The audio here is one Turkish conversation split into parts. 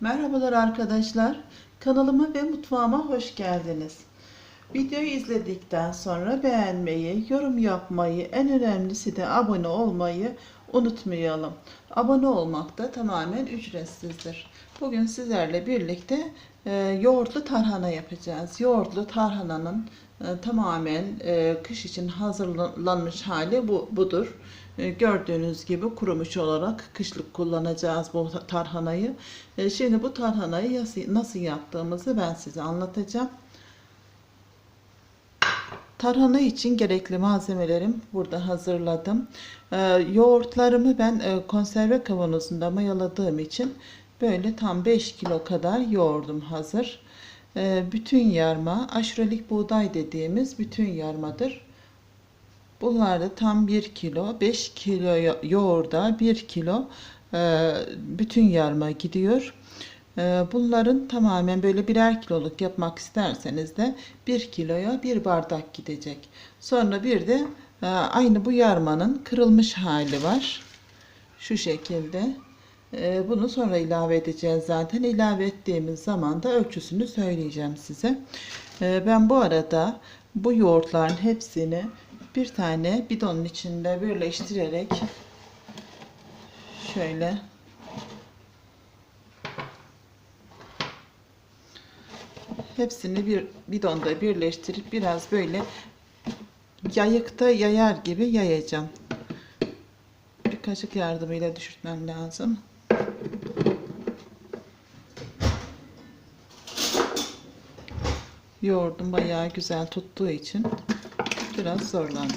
Merhabalar arkadaşlar. Kanalıma ve mutfağıma hoş geldiniz. Videoyu izledikten sonra beğenmeyi, yorum yapmayı, en önemlisi de abone olmayı unutmayalım. Abone olmak da tamamen ücretsizdir. Bugün sizlerle birlikte e, yoğurtlu tarhana yapacağız. Yoğurtlu tarhananın e, tamamen e, kış için hazırlanmış hali bu budur. E, Gördüğünüz gibi kurumuş olarak kışlık kullanacağız bu tarhanayı. E, Şimdi bu tarhanayı nasıl yaptığımızı ben size anlatacağım. Tarhana için gerekli malzemelerim burada hazırladım. E, yoğurtlarımı ben konserve kavanozunda mayaladığım için böyle tam 5 kilo kadar yoğurdum hazır. Bütün yarma aşurelik buğday dediğimiz bütün yarmadır. Bunlar da tam 1 kilo, 5 kilo yo- yoğurda 1 kilo e, bütün yarma gidiyor. E, bunların tamamen böyle birer kiloluk yapmak isterseniz de 1 kiloya bir bardak gidecek. Sonra bir de e, aynı bu yarmanın kırılmış hali var. Şu şekilde. E, bunu sonra ilave edeceğiz zaten. İlave ettiğimiz zaman da ölçüsünü söyleyeceğim size. E, ben bu arada bu yoğurtların hepsini bir tane bidonun içinde birleştirerek şöyle hepsini bir bidonda birleştirip biraz böyle yayıkta yayar gibi yayacağım. Bir kaşık yardımıyla düşürtmem lazım. Yoğurdum bayağı güzel tuttuğu için biraz zorlandım.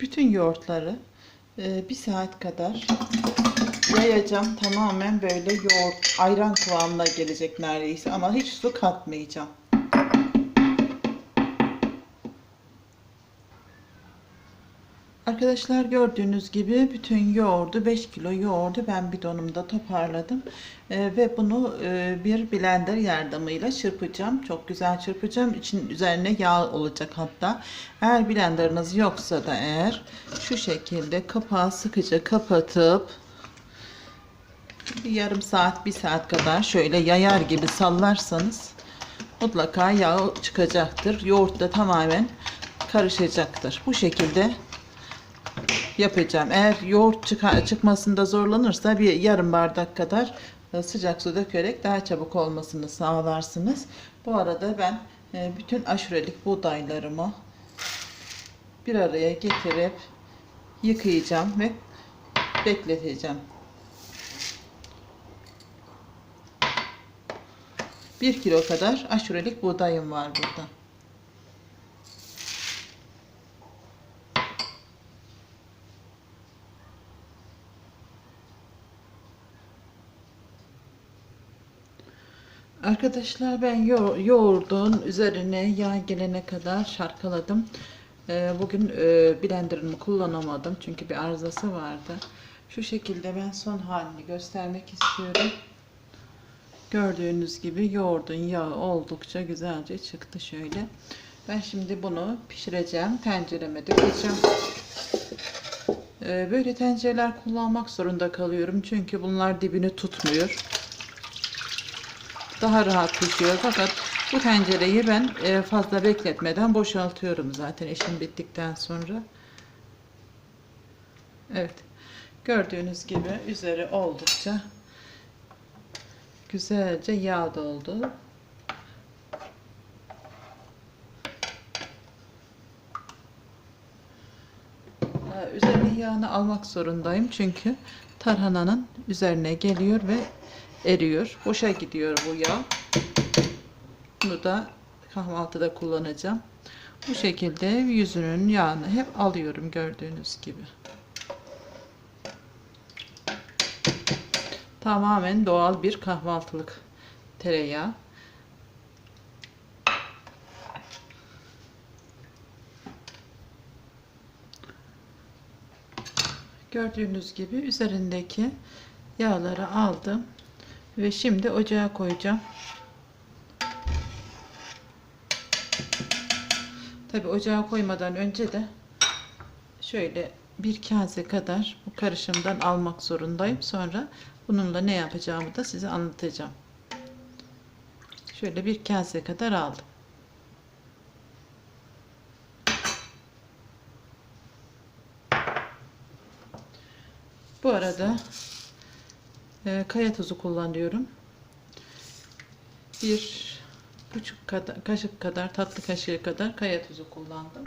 Bütün yoğurtları e, bir saat kadar yayacağım. Tamamen böyle yoğurt, ayran kıvamına gelecek neredeyse ama hiç su katmayacağım. Arkadaşlar gördüğünüz gibi bütün yoğurdu 5 kilo yoğurdu ben bidonumda toparladım. Ee, ve bunu e, bir blender yardımıyla çırpacağım. Çok güzel çırpacağım. İçin üzerine yağ olacak hatta. Eğer blenderınız yoksa da eğer şu şekilde kapağı sıkıca kapatıp bir yarım saat bir saat kadar şöyle yayar gibi sallarsanız mutlaka yağ çıkacaktır. Yoğurt da tamamen karışacaktır. Bu şekilde yapacağım. Eğer yoğurt çıka- çıkmasında zorlanırsa bir yarım bardak kadar e, sıcak su dökerek daha çabuk olmasını sağlarsınız. Bu arada ben e, bütün aşurelik buğdaylarımı bir araya getirip yıkayacağım ve bekleteceğim. Bir kilo kadar aşurelik buğdayım var burada. Arkadaşlar ben yo yoğurdun üzerine yağ gelene kadar şarkaladım. Ee, bugün e, blenderımı kullanamadım çünkü bir arızası vardı. Şu şekilde ben son halini göstermek istiyorum. Gördüğünüz gibi yoğurdun yağı oldukça güzelce çıktı şöyle. Ben şimdi bunu pişireceğim. Tencereme dökeceğim. Ee, böyle tencereler kullanmak zorunda kalıyorum. Çünkü bunlar dibini tutmuyor daha rahat pişiyor. Fakat bu tencereyi ben e, fazla bekletmeden boşaltıyorum zaten işim bittikten sonra. Evet. Gördüğünüz gibi üzeri oldukça güzelce yağ doldu. Ee, Üzerine yağını almak zorundayım çünkü tarhananın üzerine geliyor ve eriyor. Boşa gidiyor bu yağ. Bunu da kahvaltıda kullanacağım. Bu şekilde yüzünün yağını hep alıyorum gördüğünüz gibi. Tamamen doğal bir kahvaltılık tereyağı. Gördüğünüz gibi üzerindeki yağları aldım. Ve şimdi ocağa koyacağım. Tabi ocağa koymadan önce de şöyle bir kase kadar bu karışımdan almak zorundayım. Sonra bununla ne yapacağımı da size anlatacağım. Şöyle bir kase kadar aldım. Bu arada e, kaya tuzu kullanıyorum. Bir buçuk kadar, kaşık kadar tatlı kaşığı kadar kaya tuzu kullandım.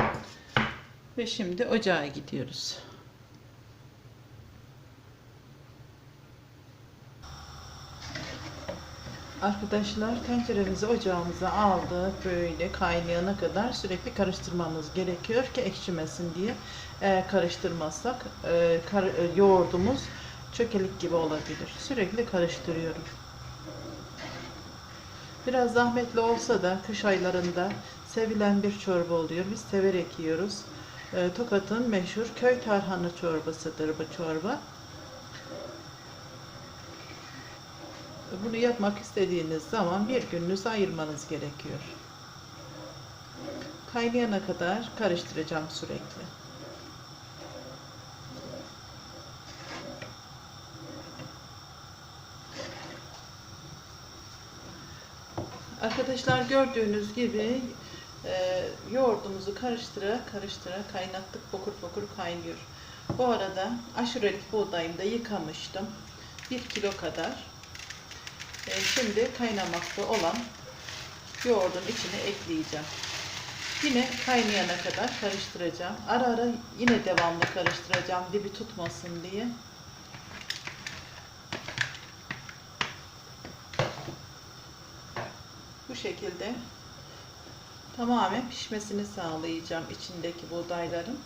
Ve şimdi ocağa gidiyoruz. Arkadaşlar tenceremizi ocağımıza aldık. Böyle kaynayana kadar sürekli karıştırmamız gerekiyor ki ekşimesin diye. Eğer karıştırmazsak e, kar, e, yoğurdumuz çökelik gibi olabilir. Sürekli karıştırıyorum. Biraz zahmetli olsa da kış aylarında sevilen bir çorba oluyor. Biz severek yiyoruz. E, Tokat'ın meşhur köy tarhana çorbasıdır bu çorba. Bunu yapmak istediğiniz zaman bir gününüzü ayırmanız gerekiyor. Kaynayana kadar karıştıracağım sürekli. Arkadaşlar gördüğünüz gibi e, yoğurdumuzu karıştıra karıştıra kaynattık. Fokur fokur kaynıyor. Bu arada aşurelik buğdayımı da yıkamıştım. 1 kilo kadar. E, şimdi kaynamakta olan yoğurdun içine ekleyeceğim. Yine kaynayana kadar karıştıracağım. Ara ara yine devamlı karıştıracağım dibi tutmasın diye. Şekilde tamamen pişmesini sağlayacağım içindeki buğdayların.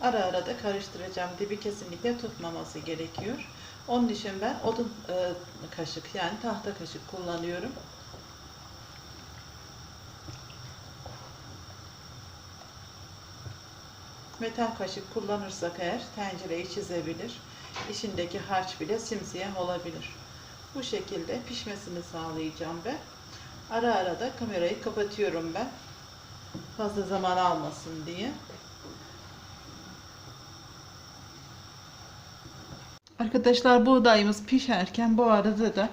Ara ara da karıştıracağım. Dibi kesinlikle tutmaması gerekiyor. Onun için ben odun e, kaşık yani tahta kaşık kullanıyorum. Metal kaşık kullanırsak eğer tencereyi çizebilir. İçindeki harç bile simsiyah olabilir. Bu şekilde pişmesini sağlayacağım ben. Ara ara da kamerayı kapatıyorum ben. Fazla zaman almasın diye. Arkadaşlar buğdayımız pişerken bu arada da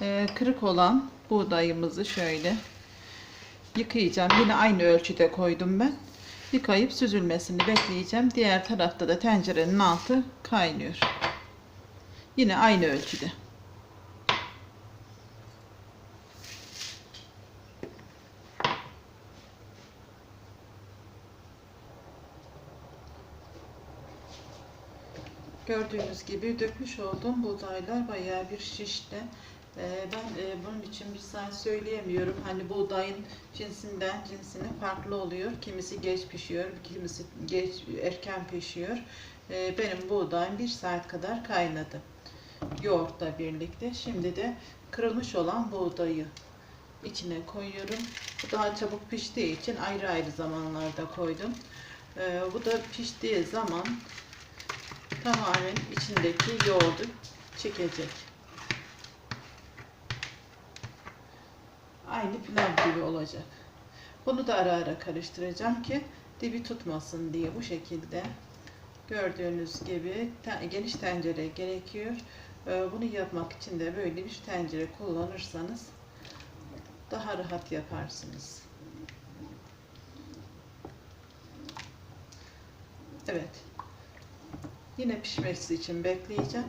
e, kırık olan buğdayımızı şöyle yıkayacağım. Yine aynı ölçüde koydum ben. Yıkayıp süzülmesini bekleyeceğim. Diğer tarafta da tencerenin altı kaynıyor. Yine aynı ölçüde. Gördüğünüz gibi dökmüş olduğum buğdaylar bayağı bir şişti. Ee, ben e, bunun için bir saat söyleyemiyorum. Hani buğdayın cinsinden cinsine farklı oluyor. Kimisi geç pişiyor, kimisi geç erken pişiyor. Ee, benim buğdayım bir saat kadar kaynadı. Yoğurtla birlikte. Şimdi de kırılmış olan buğdayı içine koyuyorum. Bu daha çabuk piştiği için ayrı ayrı zamanlarda koydum. Ee, bu da piştiği zaman tamamen içindeki yoğurdu çekecek. Aynı pilav gibi olacak. Bunu da ara ara karıştıracağım ki dibi tutmasın diye bu şekilde. Gördüğünüz gibi geniş tencere gerekiyor. Ee, Bunu yapmak için de böyle bir tencere kullanırsanız daha rahat yaparsınız. Evet. Yine pişmesi için bekleyeceğim.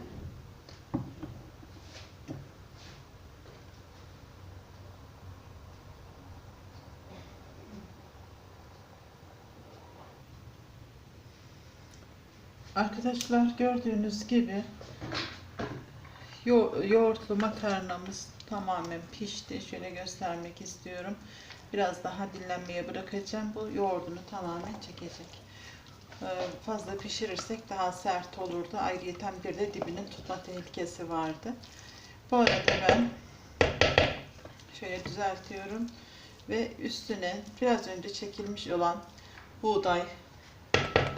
Arkadaşlar gördüğünüz gibi yo yoğurtlu makarnamız tamamen pişti. Şöyle göstermek istiyorum. Biraz daha dinlenmeye bırakacağım. Bu yoğurdunu tamamen çekecek. Ee, fazla pişirirsek daha sert olurdu. Ayrıca bir de dibinin tutma tehlikesi vardı. Bu arada ben şöyle düzeltiyorum ve üstüne biraz önce çekilmiş olan buğday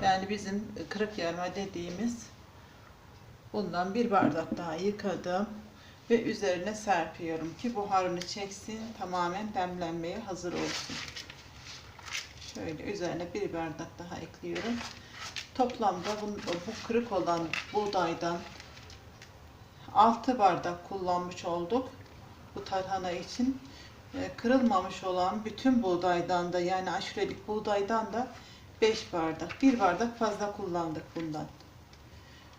yani bizim kırık yarma dediğimiz bundan bir bardak daha yıkadım ve üzerine serpiyorum ki buharını çeksin tamamen demlenmeye hazır olsun. Şöyle üzerine bir bardak daha ekliyorum. Toplamda bu, bu kırık olan buğdaydan 6 bardak kullanmış olduk bu tarhana için. E, kırılmamış olan bütün buğdaydan da yani aşurelik buğdaydan da 5 bardak. 1 bardak fazla kullandık bundan.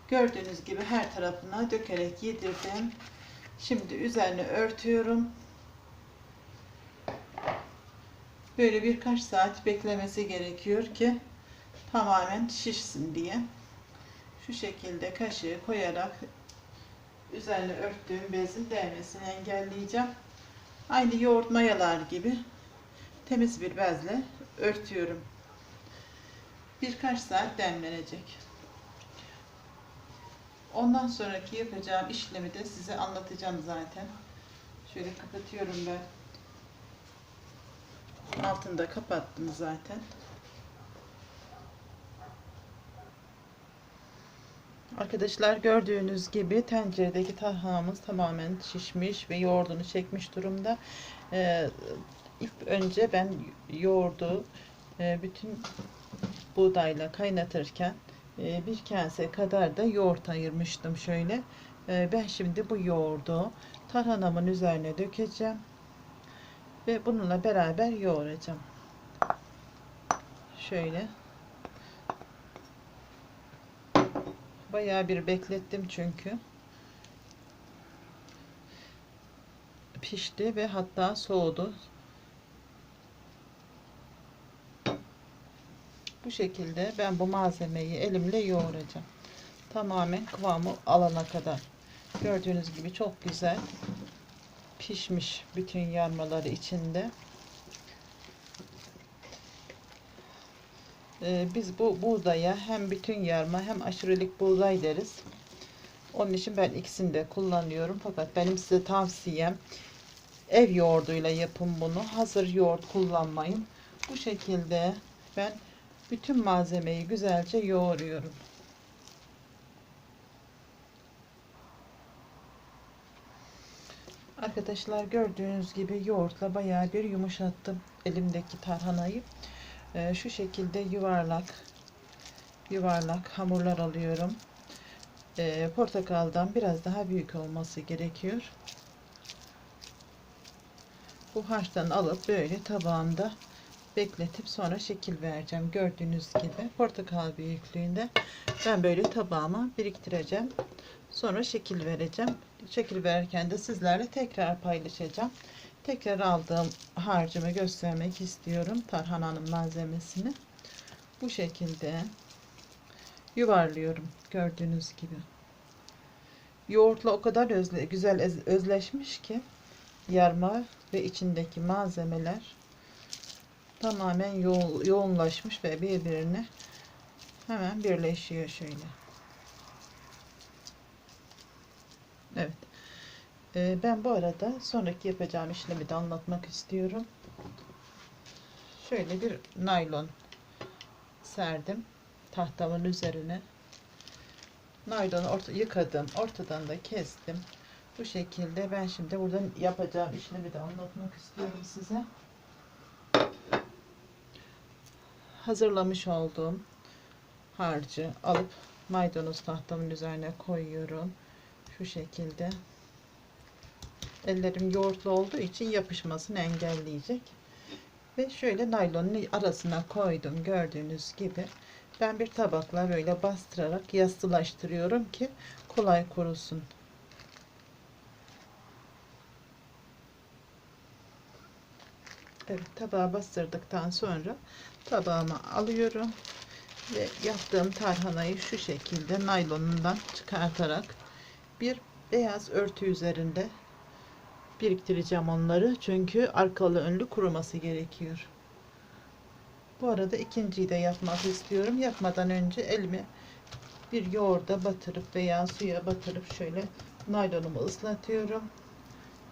Gördüğünüz gibi her tarafına dökerek yedirdim. Şimdi üzerine örtüyorum. Böyle birkaç saat beklemesi gerekiyor ki tamamen şişsin diye. Şu şekilde kaşığı koyarak üzerine örttüğüm bezin değmesini engelleyeceğim. Aynı yoğurt mayalar gibi temiz bir bezle örtüyorum. Birkaç saat demlenecek. Ondan sonraki yapacağım işlemi de size anlatacağım zaten. Şöyle kapatıyorum ben. Altını da kapattım zaten. Arkadaşlar gördüğünüz gibi tenceredeki tarhanamız tamamen şişmiş ve yoğurdunu çekmiş durumda. Ee, ilk önce ben yoğurdu e, bütün buğdayla kaynatırken e, bir kase kadar da yoğurt ayırmıştım şöyle. E, ben şimdi bu yoğurdu tarhanamın üzerine dökeceğim ve bununla beraber yoğuracağım. Şöyle. Bayağı bir beklettim çünkü. Pişti ve hatta soğudu. Bu şekilde ben bu malzemeyi elimle yoğuracağım. Tamamen kıvamı alana kadar. Gördüğünüz gibi çok güzel pişmiş bütün yarmaları içinde. Ee, biz bu buğdaya hem bütün yarma hem aşurelik buğday deriz. Onun için ben ikisini de kullanıyorum. Fakat benim size tavsiyem ev yoğurduyla yapın bunu. Hazır yoğurt kullanmayın. Bu şekilde ben bütün malzemeyi güzelce yoğuruyorum. Arkadaşlar gördüğünüz gibi yoğurtla bayağı bir yumuşattım elimdeki tarhanayı. Ee, şu şekilde yuvarlak yuvarlak hamurlar alıyorum. Ee, portakaldan biraz daha büyük olması gerekiyor. Bu harçtan alıp böyle tabağımda bekletip sonra şekil vereceğim. Gördüğünüz gibi portakal büyüklüğünde ben böyle tabağıma biriktireceğim. Sonra şekil vereceğim. Şekil verirken de sizlerle tekrar paylaşacağım. Tekrar aldığım harcımı göstermek istiyorum. Tarhananın malzemesini. Bu şekilde yuvarlıyorum. Gördüğünüz gibi. Yoğurtla o kadar özle, güzel özleşmiş ki yarma ve içindeki malzemeler tamamen yo yoğunlaşmış ve birbirine hemen birleşiyor şöyle. Evet. Ee, ben bu arada sonraki yapacağım işlemi de anlatmak istiyorum. Şöyle bir naylon serdim tahtamın üzerine. Naylonu orta, yıkadım. Ortadan da kestim. Bu şekilde ben şimdi buradan yapacağım işlemi de anlatmak istiyorum size. Hazırlamış olduğum harcı alıp maydanoz tahtamın üzerine koyuyorum. Şu şekilde. Ellerim yoğurtlu olduğu için yapışmasını engelleyecek. Ve şöyle naylonun arasına koydum gördüğünüz gibi. Ben bir tabakla böyle bastırarak yastılaştırıyorum ki kolay kurusun. Evet tabağa bastırdıktan sonra tabağıma alıyorum ve yaptığım tarhanayı şu şekilde naylonundan çıkartarak bir beyaz örtü üzerinde biriktireceğim onları. Çünkü arkalı önlü kuruması gerekiyor. Bu arada ikinciyi de yapmak istiyorum. Yapmadan önce elimi bir yoğurda batırıp veya suya batırıp şöyle naylonumu ıslatıyorum.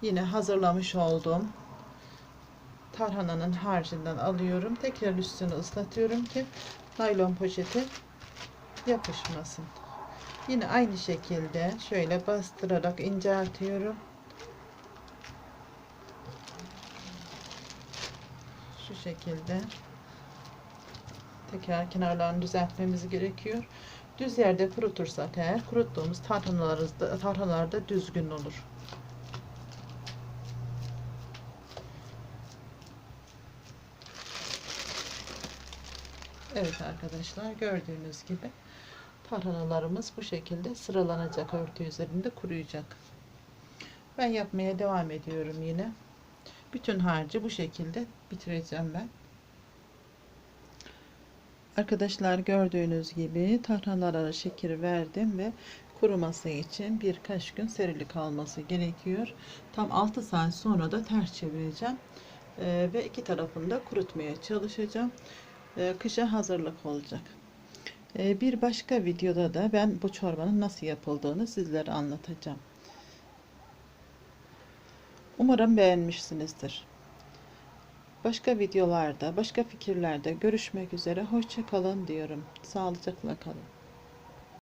Yine hazırlamış olduğum tarhananın harcından alıyorum. Tekrar üstünü ıslatıyorum ki naylon poşeti yapışmasın. Yine aynı şekilde şöyle bastırarak inceltiyorum. Şekilde. teker kenarlarını düzeltmemiz gerekiyor. Düz yerde kurutursak eğer kuruttuğumuz tarhanalarımız da, tarhanalar da düzgün olur. Evet arkadaşlar gördüğünüz gibi tarhanalarımız bu şekilde sıralanacak örtü üzerinde kuruyacak. Ben yapmaya devam ediyorum yine. Bütün harcı bu şekilde bitireceğim ben. Arkadaşlar gördüğünüz gibi tarhanalara şekeri verdim ve kuruması için birkaç gün serili kalması gerekiyor. Tam 6 saat sonra da ters çevireceğim. Ee, ve iki tarafını da kurutmaya çalışacağım. Ee, kışa hazırlık olacak. Ee, bir başka videoda da ben bu çorbanın nasıl yapıldığını sizlere anlatacağım. Umarım beğenmişsinizdir. Başka videolarda, başka fikirlerde görüşmek üzere. Hoşça kalın diyorum. Sağlıcakla kalın.